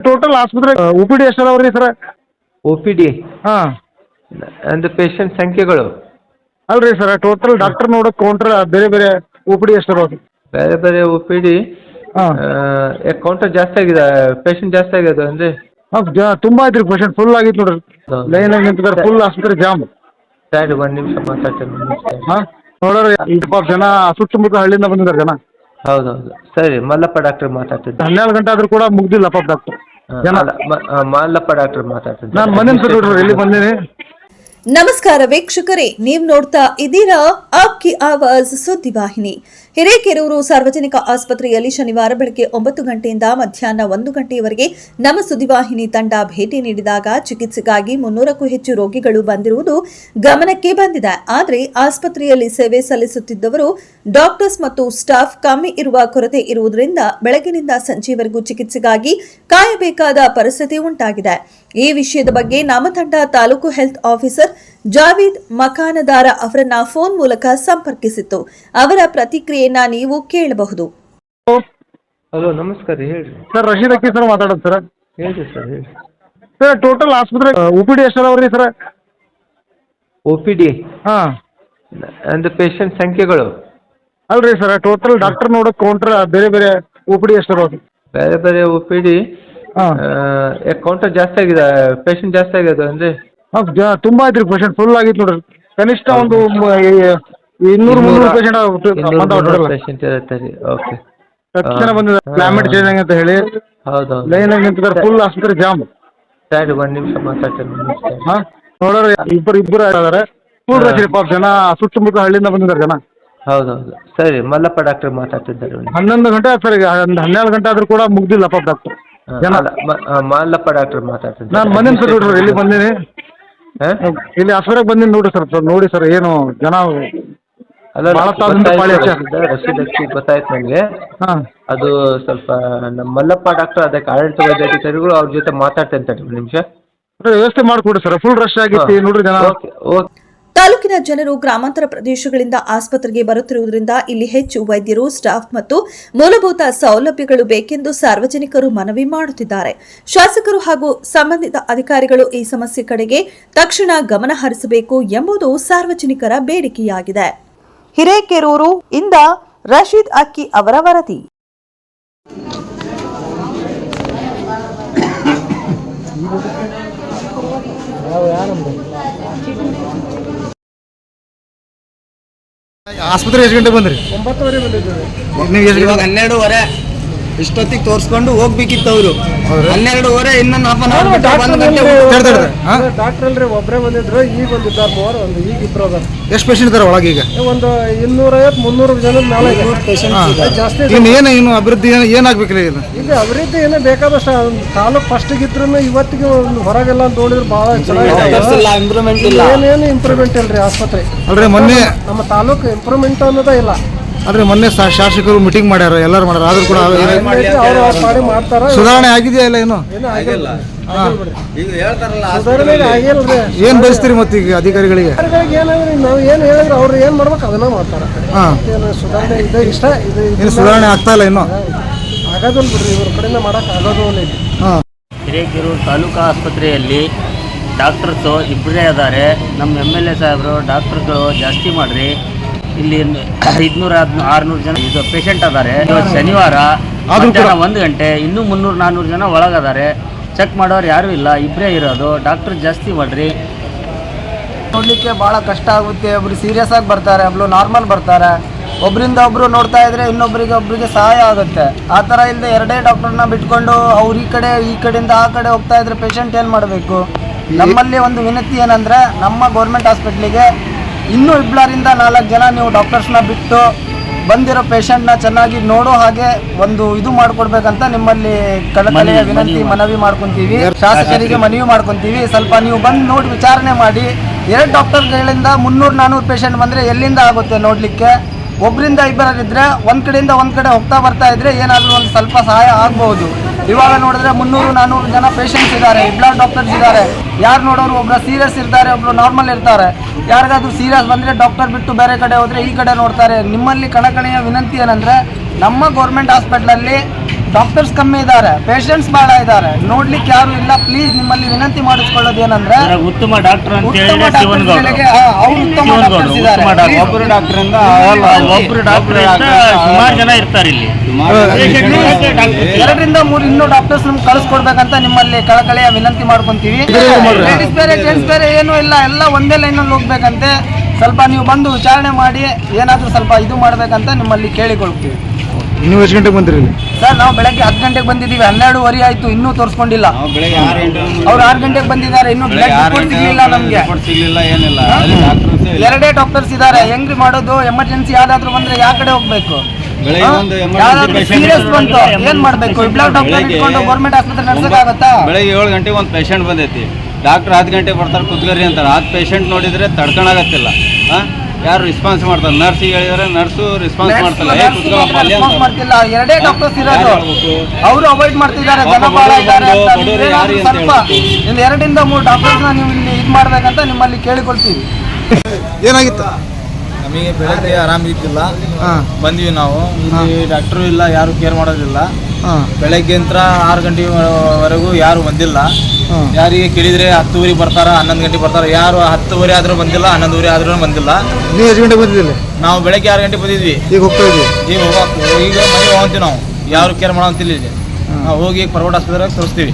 Total ಆಸ್ಪತ್ರೆ ಒ P D ಎಷ್ಟು ಅದಾವ ರೀ ಸರ್? ಒ ಪಿ ಡಿ? ಹಾಂ. ಅಂದರೆ ಪೇಷಂಟ್ ಸಂಖ್ಯೆಗಳು? ಅಲ್ರಿ ಸರ್ ಟೋಟಲ್ ಡಾಕ್ಟರ್ ನೋಡೋಕೆ ಕೌಂಟರ್ ಬೇರೆ ಬೇರೆ ಒ ಪಿ ಡಿ ಎಷ್ಟು ಅದಾವ? ಬೇರೆ ಬೇರೆ ಒ ಪಿ ಡಿ ಹಾಂ. ಕೌಂಟರ್ ಜಾಸ್ತಿ ಆಗಿದೆ ಪೇಷಂಟ್ ಜಾಸ್ತಿ ಆಗಿದೆ ಅಂದ್ರೆ ತುಂಬ ಐತ್ರಿ ಪೇಷಂಟ್ ಫುಲ್ ಆಗಿತ್ತು ನೋಡ್ರಿ. ಲೈನ್ ಆಗಿ ನಿಂತಿದ್ದಾರೆ ಫುಲ್ ಆಸ್ಪತ್ರೆ ಜಾಮ್. ಸರಿ ಒಂದು ನಿಮಿಷ ಮಾತಾಡ್ತೇನೆ ಹಾಂ? ನೋಡೋರಿ ಇಪ್ಪ ಜನ ಸುತ್ತಮುತ್ತ ಹಳ್ಳಿಯಿಂದ ಬಂದಿದ್ದಾರೆ ಜನ. ಹೌದೌದು ಸರಿ ಮಲ್ಲಪ್ಪ ಡಾಕ್ಟರ್ ಮಾತಾಡ್ತಿದ್ದೆ ಹನ್ನೆರಡು ಗಂಟೆ ಆದ್ರೂ ಕೂಡ ಮುಗ್ದಿಲ್ಲ ಪಾಪ ಡಾಕ್ಟರ್ ಮಲ್ಲಪ್ಪ ಡಾಕ್ಟರ್ ನಾನು ಬಂದೀನಿ ನಮಸ್ಕಾರ ವೀಕ್ಷಕರೇ ನೀವು ನೋಡ್ತಾ ಇದ್ದೀರಾ ಆಪ್ಕಿ ಆವಾಜ್ ಸುದ್ದಿವಾಹಿನಿ ಹಿರೇಕೆರೂರು ಸಾರ್ವಜನಿಕ ಆಸ್ಪತ್ರೆಯಲ್ಲಿ ಶನಿವಾರ ಬೆಳಗ್ಗೆ ಒಂಬತ್ತು ಗಂಟೆಯಿಂದ ಮಧ್ಯಾಹ್ನ ಒಂದು ಗಂಟೆಯವರೆಗೆ ನಮ್ಮ ಸುದ್ದಿವಾಹಿನಿ ತಂಡ ಭೇಟಿ ನೀಡಿದಾಗ ಚಿಕಿತ್ಸೆಗಾಗಿ ಮುನ್ನೂರಕ್ಕೂ ಹೆಚ್ಚು ರೋಗಿಗಳು ಬಂದಿರುವುದು ಗಮನಕ್ಕೆ ಬಂದಿದೆ. ಆದರೆ ಆಸ್ಪತ್ರೆಯಲ್ಲಿ ಸೇವೆ ಸಲ್ಲಿಸುತ್ತಿದ್ದವರು ಡಾಕ್ಟರ್ಸ್ ಮತ್ತು ಸ್ಟಾಫ್ ಕಮ್ಮಿ ಇರುವ ಕೊರತೆ ಇರುವುದರಿಂದ ಬೆಳಗಿನಿಂದ ಸಂಜೆವರೆಗೂ ಚಿಕಿತ್ಸೆಗಾಗಿ ಕಾಯಬೇಕಾದ ಪರಿಸ್ಥಿತಿ ಉಂಟಾಗಿದೆ. ಈ ವಿಷಯದ ಬಗ್ಗೆ ನಾಮತಂಡ ತಂಡ ತಾಲೂಕು ಹೆಲ್ತ್ ಆಫೀಸರ್ ಜಾವೀದ್ ಮಕಾನದಾರ ಅವರನ್ನ ಫೋನ್ ಮೂಲಕ ಸಂಪರ್ಕಿಸಿತ್ತು. ಅವರ ಪ್ರತಿಕ್ರಿಯೆಯನ್ನ ನೀವು ಕೇಳಬಹುದು. ಹಲೋ ನಮಸ್ಕಾರ ಸರ್ ರಶೀದ್ ಅಕ್ಕಿ ಸರ್ ಮಾತಾಡೋದು ಸರ್. ಹೇಳಿ ಸರ್ ಸರ್ ಟೋಟಲ್ ಆಸ್ಪತ್ರೆ ಒ ಪಿ ಡಿ ಎಷ್ಟು ಅದಾವ್ರಿ ಸರ್? ಒ ಪಿ ಡಿ? ಹಾಂ. ಅಂದರೆ ಪೇಷಂಟ್ ಸಂಖ್ಯೆಗಳು? ಅಲ್ರಿ ಸರ್ ಟೋಟಲ್ ಡಾಕ್ಟರ್ ನೋಡೋಕೆ ಕೌಂಟ್ರ ಬೇರೆ ಬೇರೆ ಓ ಪಿ ಡಿ ಎಷ್ಟು ಅದಾವ ಬೇರೆ ಬೇರೆ ಒ ಪಿ ಡಿ ಹಾಂ ಕೌಂಟರ್ ಜಾಸ್ತಿ ಆಗಿದೆ ಪೇಷಂಟ್ ಜಾಸ್ತಿ ಆಗಿದೆ ಅಂದ್ರೆ ತುಂಬಾ ಐತ್ರಿ ಪೇಷಂಟ್ ಫುಲ್ ಆಗಿತ್ತು ನೋಡ್ರಿ. ಕನಿಷ್ಠ ಒಂದು ಮ- ಈ- ಇನ್ನೂರು ಮುನ್ನೂರು ಪೇಷಂಟ್ ಪೇಷಂಟ್ ಇರುತ್ತೆ ರೀ ಓಕೆ ತಕ್ಷಣ ಹಾ. ಕ್ಲೈಮೇಟ್ ಚೇಂಜ್ ಅಂತ ಹೇಳಿ. ಲೈನ್ ಆಗಿ ನಿಂತಿದ್ದಾರೆ ಫುಲ್ ಆಸ್ಪತ್ರೆ ಜಾಮ್ ಸರಿ ಒಂದು ನಿಮಿಷ ಮಾತಾಡ್ತೇನೆ ಒಂದು ನಿಮಿಷ. ಹಾಂ ನೋಡೋರಿ ಇಬ್ಬರು ಇಬ್ಬರು ಇದ್ದಾರೆ. ಫುಲ್ ರಶ್ ಪಾಪ ಜನ ಸುತ್ತಮುತ್ತ ಹಳ್ಳಿಯಿಂದ ಬಂದಿದ್ದಾರೆ ಜನ. ಹೌದೌದು. ಸರಿ ಮಲ್ಲಪ್ಪ ಡಾಕ್ಟರ್ ಮಾತಾಡ್ತಿದ್ದಾರೆ ಹನ್ನೊಂದು ಗಂಟೆ ಆಯ್ತು ಸರ್ ಈಗ ಒಂದು ಹನ್ನೆರಡು ಗಂಟೆ ಆದ್ರೂ ಕೂಡ ಮುಗ್ದಿಲ್ಲ ಪಾಪ ಡಾಕ್ಟರ್ ಜನ. ಮಲ್ಲಪ್ಪ ಡಾಕ್ಟರ್ ಮಾತಾಡ್ತಿದ್ದಾರೆ. ನಾನು ಬಂದೀನಿ ಸರ್ ನೋಡ್ರಿ ಇಲ್ಲಿ ಬಂದಿನಿ? ಇಲ್ಲಿ ಆಸ್ಪತ್ರೆಗೆ ಬಂದೀನಿ ನೋಡ್ರಿ ಸರ್ ನೋಡಿ ಸರ್ ಏನು ಜನ ಅಲ್ಲ. ರಶೀದ್ ಗೊತ್ತಾಯ್ತು ನನಗೆ. ಹಾಂ. ಅದು ಸ್ವಲ್ಪ ನಮ್ಮ ಮಲ್ಲಪ್ಪ ಡಾಕ್ಟರ್ ಅದಕ್ಕೆ ಆಡಳಿತ ವೈದ್ಯಾಧಿಕಾರಿಗಳು ಅವ್ರ ಜೊತೆ ಮಾತಾಡ್ತೇನೆ ನಿಮಿಷ. ವ್ಯವಸ್ಥೆ ಮಾಡಿಕೊಡಿ ಸರ್ ಫುಲ್ ರಶ್ ಆಗಿತ್ತು ನೋಡ್ರಿ ಜನ. Okay okay. ತಾಲೂಕಿನ ಜನರು ಗ್ರಾಮಾಂತರ ಪ್ರದೇಶಗಳಿಂದ ಆಸ್ಪತ್ರೆಗೆ ಬರುತ್ತಿರುವುದರಿಂದ ಇಲ್ಲಿ ಹೆಚ್ಚು ವೈದ್ಯರು ಸ್ಟಾಫ್ ಮತ್ತು ಮೂಲಭೂತ ಸೌಲಭ್ಯಗಳು ಬೇಕೆಂದು ಸಾರ್ವಜನಿಕರು ಮನವಿ ಮಾಡುತ್ತಿದ್ದಾರೆ. ಶಾಸಕರು ಹಾಗೂ ಸಂಬಂಧಿತ ಅಧಿಕಾರಿಗಳು ಈ ಸಮಸ್ಯೆ ಕಡೆಗೆ ತಕ್ಷಣ ಗಮನ ಹರಿಸಬೇಕು ಎಂಬುದು ಸಾರ್ವಜನಿಕರ ಬೇಡಿಕೆಯಾಗಿದೆ. ಹಿರೇಕೆರೂರು ಇಂದ ರಶೀದ್ ಅಕ್ಕಿ ಅವರ ವರದಿ. ಆಸ್ಪತ್ರೆ ಎಷ್ಟು ಗಂಟೆ ಬಂದ್ರಿ? ಒಂಬತ್ತುವರೆ ಬಂದಿದ್ದೀವಿ. ನೀವು ಎಷ್ಟು ಇವಾಗ ಹನ್ನೆರಡುವರೆ. ಇಷ್ಟೊತ್ತಿಗೆ ತೋರಿಸ್ಕೊಂಡು ಹೋಗ್ಬೇಕಿತ್ತು ಅವರು ಹನ್ನೆರಡುವರೆ ಇನ್ನೊಂದು ಹಾಫ್ ಅನ್ ಅವರ್ ಒಂದು? ಡಾಕ್ಟರ್ ಅಲ್ರಿ ಒಬ್ಬರೇ ಬಂದಿದ್ರು ಈಗ ಬಂದಿದ್ದಾರೆ ಮೂವರು ಒಂದು ಈಗ ಇಬ್ಬರು ಅದಾರ. ಎಷ್ಟು ಪೇಷಂಟ್ ಇದಾರೆ ಒಳಗೆ ಈಗ? ಒಂದು ಇನ್ನೂರೈವತ್ತು ಮುನ್ನೂರು ಜನ ಮೇಲೆ ಪೇಷಂಟ್ ಜಾಸ್ತಿ. ಇನ್ನು ಏನು ಇನ್ನು ಅಭಿವೃದ್ಧಿ ಏನು ಏನಾಗ್ಬೇಕ್ರಿ ಇದು? ಈಗ ಅಭಿವೃದ್ಧಿ ಏನೋ ಬೇಕಾದಷ್ಟು ತಾಲೂಕ್ ತಾಲೂಕು ಫಸ್ಟಿಗೆ ಇದ್ರು ಇವತ್ತಿಗೆ ಒಂದು ಹೊರಗೆಲ್ಲ ನೋಡಿದ್ರೆ ಭಾಳ ಚೆನ್ನಾಗಿದೆ. ಇಂಪ್ರೂವ್ಮೆಂಟ್ ಇಲ್ಲ ಏನೇನು ಇಂಪ್ರೂವ್ಮೆಂಟ್ ಇಲ್ರಿ ಆಸ್ಪತ್ರೆ? ಅಲ್ರಿ ಮೊನ್ನೆ ನಮ್ಮ ತಾಲೂಕು ಇಂಪ್ರೂವ್ಮೆಂಟ್ ಅನ್ನೋದೇ ಇಲ್ಲ. ಅಲ್ರಿ ಮೊನ್ನೆ ಶಾ- ಶಾಸಕರು ಮೀಟಿಂಗ್ ಮಾಡ್ಯಾರ ಎಲ್ಲರೂ ಮಾಡ್ಯಾರ ಆದ್ರೂ ಕೂಡ ಏನ್- ಸುಧಾರಣೆ ಆಗಿದೆಯಾ ಇಲ್ಲ ಏನು? ಏನೂ ಆಗಿಲ್ಲ. ಈಗ ಹೇಳ್ತಾರಲ್ಲ ಸುಧಾರಣೆ ಆಗಿಲ್ರಿ ಏನ್ ಬಯಸ್ತೀರಿ ಮತ್ತೆ ಈಗ ಅಧಿಕಾರಿಗಳಿಗೆ? ಅಧಿಕಾರಿಗಳಿಗೆ ಏನಾದ್ರೆ ನಾವು ಏನು ಹೇಳಿದ್ರೆ ಅವ್ರು ಏನು ಮಾಡ್ಬೇಕು ಅದನ್ನ ಮಾಡ್ತಾರೆ. ಹಾಂ. ಏನು ಸುಧಾರಣೆ ಇದೆ ಇಷ್ಟ ಇದು ಏನು ಸುಧಾರಣೆ ಆಗ್ತಾ ಇಲ್ಲ ಇನ್ನು? ಆಗೋದಿಲ್ಲ ಬಿಡ್ರಿ ಇವ್ರ ಕಡೆಯಿಂದ ಮಾಡೋಕೆ ಆಗೋದು ಇಲ್ಲ ಹಾ. ಹಿರೇಕೆರೂರು ತಾಲೂಕಾ ಆಸ್ಪತ್ರೆಯಲ್ಲಿ ಡಾಕ್ಟರ್ಸು ಇಬ್ಬರೇ ಇದ್ದಾರೆ ನಮ್ಮ ಎಂ ಎಲ್ ಎ ಸಾಹೇಬರು ಡಾಕ್ಟರ್ಗಳು ಜಾಸ್ತಿ ಮಾಡ್ರಿ. ಇಲ್ಲಿ ಐದುನೂರ ಆರುನೂರು ಜನ ಇದು ಪೇಷಂಟ್ ಅದಾರೆ. ಇವತ್ತು ಶನಿವಾರ ಮಧ್ಯಾಹ್ನ ಒಂದು ಗಂಟೆ ಇನ್ನೂ ಮುನ್ನೂರು ನಾನ್ನೂರು ಜನ ಒಳಗದಾರೆ. ಚೆಕ್ ಮಾಡೋರು ಯಾರೂ ಇಲ್ಲ ಇಬ್ಬರೇ ಇರೋದು. ಡಾಕ್ಟರ್ ಜಾಸ್ತಿ ಮಾಡ್ರಿ. ನೋಡಲಿಕ್ಕೆ ಭಾಳ ಕಷ್ಟ ಆಗುತ್ತೆ. ಒಬ್ರು ಸೀರಿಯಸ್ ಆಗಿ ಬರ್ತಾರೆ ಒಬ್ರು ನಾರ್ಮಲ್ ಬರ್ತಾರೆ. ಒಬ್ಬರಿಂದ ಒಬ್ರು ನೋಡ್ತಾ ಇದ್ರೆ ಇನ್ನೊಬ್ಬರಿಗೆ ಒಬ್ಬರಿಗೆ ಸಹಾಯ ಆಗುತ್ತೆ. ಆ ಥರ ಇಲ್ಲದೆ ಎರಡೇ ಡಾಕ್ಟರ್ನ ಬಿಟ್ಕೊಂಡು ಅವ್ರು ಈ ಕಡೆ ಈ ಕಡೆಯಿಂದ ಆ ಕಡೆ ಹೋಗ್ತಾ ಇದ್ರೆ ಪೇಷಂಟ್ ಏನು ಮಾಡಬೇಕು? ನಮ್ಮಲ್ಲಿ ಒಂದು ವಿನಂತಿ ಏನಂದ್ರೆ ನಮ್ಮ ಗೌರ್ಮೆಂಟ್ ಹಾಸ್ಪಿಟ್ಲಿಗೆ ಇನ್ನೂ ಇಬ್ಬರಿಂದ ನಾಲ್ಕು ಜನ ನೀವು ಡಾಕ್ಟರ್ಸ್ನ ಬಿಟ್ಟು ಬಂದಿರೋ ಪೇಷಂಟ್ನ ಚೆನ್ನಾಗಿ ನೋಡೋ ಹಾಗೆ ಒಂದು ಇದು ಮಾಡಿಕೊಡ್ಬೇಕಂತ ನಿಮ್ಮಲ್ಲಿ ಕಳಕಳಿಯ ವಿನಂತಿ ಮನವಿ ಮಾಡ್ಕೊಂತೀವಿ. ಶಾಸಕರಿಗೆ ಮನವಿ ಮಾಡ್ಕೊಂತೀವಿ. ಸ್ವಲ್ಪ ನೀವು ಬಂದು ನೋಡಿ ವಿಚಾರಣೆ ಮಾಡಿ. ಎರಡು ಡಾಕ್ಟರ್ಗಳಿಂದ ಮುನ್ನೂರು ನಾನ್ನೂರು ಪೇಷಂಟ್ ಬಂದರೆ ಎಲ್ಲಿಂದ ಆಗುತ್ತೆ ನೋಡಲಿಕ್ಕೆ? ಒಬ್ಬರಿಂದ ಇಬ್ಬರಿದ್ರೆ ಒಂದು ಕಡೆಯಿಂದ ಒಂದು ಕಡೆ ಹೋಗ್ತಾ ಬರ್ತಾ ಇದ್ರೆ ಏನಾದರೂ ಒಂದು ಸ್ವಲ್ಪ ಸಹಾಯ ಆಗ್ಬೋದು ಇವಾಗ ನೋಡಿದ್ರೆ ಮುನ್ನೂರು ನಾನ್ನೂರು ಜನ ಪೇಷಂಟ್ಸ್ ಇದ್ದಾರೆ ಬ್ಲಡ್ ಡಾಕ್ಟರ್ಸ್ ಇದ್ದಾರೆ. ಯಾರು ನೋಡೋರು ಒಬ್ರು ಸೀರಿಯಸ್ ಇರ್ತಾರೆ, ಒಬ್ರು ನಾರ್ಮಲ್ ಇರ್ತಾರೆ. ಯಾರಿಗಾದ್ರೂ ಸೀರಿಯಸ್ ಬಂದರೆ ಡಾಕ್ಟರ್ ಬಿಟ್ಟು ಬೇರೆ ಕಡೆ ಹೋದರೆ ಈ ಕಡೆ ನೋಡ್ತಾರೆ. ನಿಮ್ಮಲ್ಲಿ ಕಣಕಣೆಯ ವಿನಂತಿ ಏನಂದರೆ, ನಮ್ಮ ಗೌರ್ಮೆಂಟ್ ಹಾಸ್ಪಿಟ್ಲಲ್ಲಿ ಡಾಕ್ಟರ್ಸ್ ಕಮ್ಮಿ ಇದ್ದಾರೆ ಪೇಷಂಟ್ಸ್ ಬಹಳ ಇದ್ದಾರೆ. ನೋಡ್ಲಿಕ್ಕೆ ಯಾರು ಇಲ್ಲ. ಪ್ಲೀಸ್ ನಿಮ್ಮಲ್ಲಿ ವಿನಂತಿ ಮಾಡಿಸ್ಕೊಳ್ಳೋದು ಏನಂದ್ರೆ ಉತ್ತಮ ಡಾಕ್ಟರ್ ಅಂತ. ಡಾಕ್ಟರ್. ಒಬ್ರು ಡಾಕ್ಟರ್ ಸುಮಾರು ಜನ ಇರ್ತಾರೆ ಇಲ್ಲಿ. ಎರಡರಿಂದ ಮೂರು ಇನ್ನೂ ಡಾಕ್ಟರ್ಸ್ ನಮ್ಗೆ ಕಳಿಸ್ಕೊಡ್ಬೇಕಂತ ನಿಮ್ಮಲ್ಲಿ ಕಳಕಳಿಯ ವಿನಂತಿ ಮಾಡ್ಕೊಂತೀವಿ. ಲೇಡೀಸ್ ಬೇರೆ ಜೆಂಟ್ಸ್ ಬೇರೆ ಏನೂ ಇಲ್ಲ. ಎಲ್ಲ ಒಂದೇ ಲೈನಲ್ಲಿ ಹೋಗ್ಬೇಕಂತೆ. ಸ್ವಲ್ಪ ನೀವು ಬಂದು ವಿಚಾರಣೆ ಮಾಡಿ ಏನಾದರೂ ಸ್ವಲ್ಪ ಇದು ಮಾಡ್ಬೇಕಂತ ನಿಮ್ಮಲ್ಲಿ ಕೇಳಿಕೊಳ್ತೀವಿ. ನೀವು ಎಷ್ಟು ಗಂಟೆಗೆ ಬಂದಿರಲಿ ಇಲ್ಲಿ? ಸರ್ ನಾವು ಬೆಳಗ್ಗೆ ಹತ್ತು ಗಂಟೆಗೆ ಬಂದಿದ್ದೀವಿ. ಹನ್ನೆರಡುವರೆ ಆಯ್ತು ಇನ್ನೂ ತೋರಿಸ್ಕೊಂಡಿಲ್ಲ. ಅವ್ರು ಆರು ಗಂಟೆಗೆ ಬಂದಿದ್ದಾರೆ ಇನ್ನು ಸಿಗ್ಲಿಲ್ಲ ನಮ್ಗೆ. ಎರಡೇ ಡಾಕ್ಟರ್ಸ್ ಇದ್ದಾರೆ. ಹೆಂಗ್ರಿ ಮಾಡೋದು? ಎಮರ್ಜೆನ್ಸಿ ಯಾವ್ದಾದ್ರು ಬಂದ್ರೆ ಯಾವ ಕಡೆ ಹೋಗ್ಬೇಕು? ಸೀರಿಯಸ್ ಬಂತು. ಏನ್ ಮಾಡ್ಬೇಕು? ಬ್ಲಡ್ ಡಾಕ್ಟರ್ ಇಟ್ಕೊಂಡು ಗೌರ್ಮೆಂಟ್ ಆಸ್ಪತ್ರೆ ನಡ್ಸಕ್ಕಾಗತ್ತಾ ಬೆಳಗ್ಗೆ ಏಳು ಗಂಟೆಗೆ ಒಂದು ಪೇಷಂಟ್ ಬಂದೈತಿ. ಡಾಕ್ಟರ್ ಹತ್ತು ಗಂಟೆ ಬರ್ತಾರೆ ಕುತ್ಕರಿ ಅಂತಾರೆ. ಹತ್ತು ಪೇಷಂಟ್ ನೋಡಿದ್ರೆ ತಡ್ಕೊಂಡಾಗತ್ತಿಲ್ಲ ಹಾಂ? ಯಾರು ರೆಸ್ಪಾನ್ಸ್ ಮಾಡ್ತಾರೆ? ನರ್ಸ್ ಹೇಳಿದ್ರೆ ನರ್ಸು ರೆಸ್ಪಾನ್ಸ್ ಮಾಡ್ತಾರೆ. ಮಾಡ್ತಿಲ್ಲ. ಎರಡೇ ಡಾಕ್ಟರ್ಸ್ ಇರೋದು. ಅವರು ಅವಾಯ್ಡ್ ಮಾಡ್ತಿದ್ದಾರೆ ಜನ ಬಹಳ ಇದ್ದಾರೆ ಸ್ವಲ್ಪ? ಎರಡರಿಂದ ಮೂರು ಡಾಕ್ಟರ್ಸ್ನ ನೀವು ಇಲ್ಲಿ ಇದು ಮಾಡ್ಬೇಕಂತ ನಿಮ್ಮಲ್ಲಿ ಕೇಳಿಕೊಳ್ತೀವಿ. ಏನಾಗಿತ್ತು? ನಮಗೆ ಬೆಳಗ್ಗೆ ಆರಾಮಿದ್ದಿಲ್ಲ ಹಾಂ. ಬಂದ್ವಿ ನಾವು. ಇಲ್ಲಿ ಡಾಕ್ಟ್ರು ಇಲ್ಲ ಯಾರು ಕೇರ್ ಮಾಡೋದಿಲ್ಲ. ಹಾಂ. ಬೆಳಗ್ಗೆ ಅಂತ ಆರು ಗಂಟೆವರೆಗೂ ಯಾರು ಬಂದಿಲ್ಲ. ಹಾಂ. ಯಾರಿಗೆ ಕೇಳಿದ್ರೆ ಹತ್ತುವರೆಗೆ ಬರ್ತಾರ ಹನ್ನೊಂದು ಗಂಟೆಗೆ ಬರ್ತಾರ. ಯಾರು ಹತ್ತುವರೆ ಆದ್ರೂ ಬಂದಿಲ್ಲ ಹನ್ನೊಂದುವರೆ ಆದ್ರೂ ಬಂದಿಲ್ಲ. ನೀವು ಎಷ್ಟು ಗಂಟೆಗೆ ಬಂದಿದ್ದಿಲ್ಲ ನಾವು ಬೆಳಗ್ಗೆ ಆರು ಗಂಟೆ ಬಂದಿದ್ವಿ. ಈಗ ಹೋಗ್ತಾ ಈಗ ಹೋಗಕ್ಕೆ ಈಗ ಮನೆಗೆ ಹೋಗ್ತೀವಿ ನಾವು. ಯಾರು ಕೇರ್ ಮಾಡೋ ಅಂತ ಇಲ್ಲಿ ನಾವು ಹೋಗಿ ಪ್ರೈವೇಟ್ ಆಸ್ಪತ್ರೆಗೆ ತೋರಿಸ್ತೀವಿ.